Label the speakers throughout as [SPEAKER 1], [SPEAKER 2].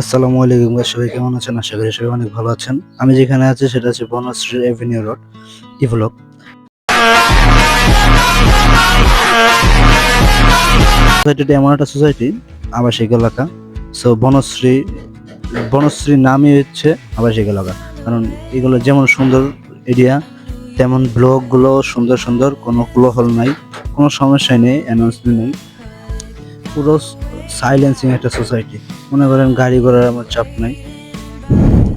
[SPEAKER 1] আসসালামু আলাইকুম সবাই কেমন আছেন? আশা করি সবাই অনেক ভালো আছেন। আমি যেখানে আছি সেটা হচ্ছে বনশ্রী এভিনিউ রোড ডেভেলপ সোসাইটিটা এমন একটা সোসাইটি আবাসিক এলাকা। সো বনশ্রী বনশ্রী নামই হচ্ছে আবাসিক এলাকা। কারণ এগুলো যেমন সুন্দর এরিয়া তেমন ব্লকগুলো সুন্দর সুন্দর, কোনো ক্লোহল নাই, কোনো সমস্যা নেই অ্যানাউন্সমেন্ট নেই। পুরো সাইলেন্সিং একটা সোসাইটি মনে করেন গাড়ি ঘোড়ার আমার চাপ নাই।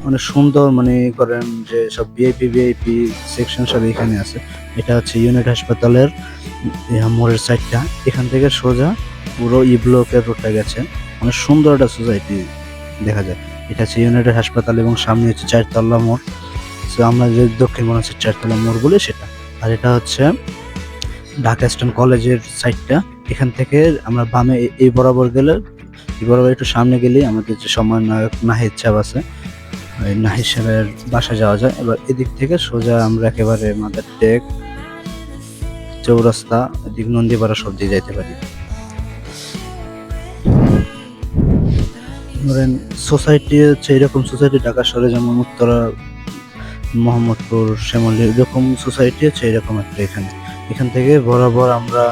[SPEAKER 1] অনেক সুন্দর মানে করেন যে সব ভিআইপি ভিআইপি সেকশন সব এখানে আছে। এটা হচ্ছে ইউনিট হাসপাতালের মোড়ের সাইডটা এখান থেকে সোজা পুরো ই ব্লকের রোডটা গেছে। অনেক সুন্দর একটা সোসাইটি দেখা যায়। এটা হচ্ছে ইউনাইটেড হাসপাতাল এবং সামনে হচ্ছে চারতলা মোড়। তো আমরা যে দক্ষিণ মনাসের চারতলা মোড় বলি সেটা। আর এটা হচ্ছে ঢাকা স্ট্যান্ড কলেজের সাইডটা এখান থেকে আমরা বামে এই বরাবর গেলে, এই বরাবর একটু সামনে গেলেই আমাদের যে সময় নায়ক নাহিদ সাহেব আছে নাহিদ সাহেবের বাসা যাওয়া যায়। এবার এদিক থেকে সোজা আমরা একেবারে মাদার টেক, চৌরাস্তা, এদিক নন্দীপাড়া সব দিয়ে যাইতে পারি। ধরেন সোসাইটি হচ্ছে এরকম সোসাইটি, ঢাকা শহরে যেমন উত্তরা, মোহাম্মদপুর, শ্যামলী, এরকম সোসাইটি হচ্ছে এরকম একটা এখানে। এখান থেকে বরাবর আমরা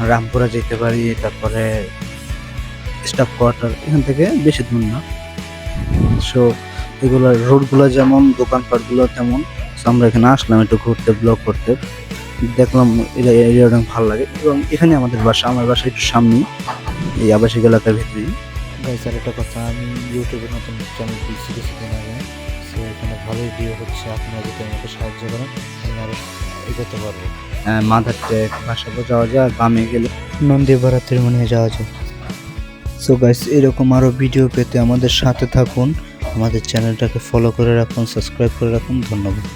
[SPEAKER 1] রামপুরা যেতে পারি, তারপরে স্টাফ কোয়ার্টার এখান থেকে বেশি দূর না। সো এগুলো রোডগুলো যেমন, দোকানপাটগুলো তেমন। So, আমরা এখানে আসলাম একটু ঘুরতে ব্লগ করতে। দেখলাম এটা এরিয়াটা অনেক ভালো লাগে। এবং এখানে আমাদের বাসা, আমার বাসা একটু সামনেই, এই আবাসিক এলাকার ভিতরেই।
[SPEAKER 2] গাইস আর একটা কথা, আমি ইউটিউবে নতুন চ্যানেল খুলছি কিছুদিন আগে। সো এখানে ভালোই ভিউ হচ্ছে আপনারা যদি আমাকে সাহায্য করেন আমি আরও এগোতে পারব।
[SPEAKER 1] মাদার টেক বাসাবো যাওয়া যায় আর বামে গেলে
[SPEAKER 2] নন্দীপাড়া তিরমনিয়া যাওয়া যায়।
[SPEAKER 1] সো গাইস এরকম আরও ভিডিও পেতে আমাদের সাথে থাকুন। আমাদের চ্যানেলটাকে ফলো করে রাখুন সাবস্ক্রাইব করে রাখুন। ধন্যবাদ।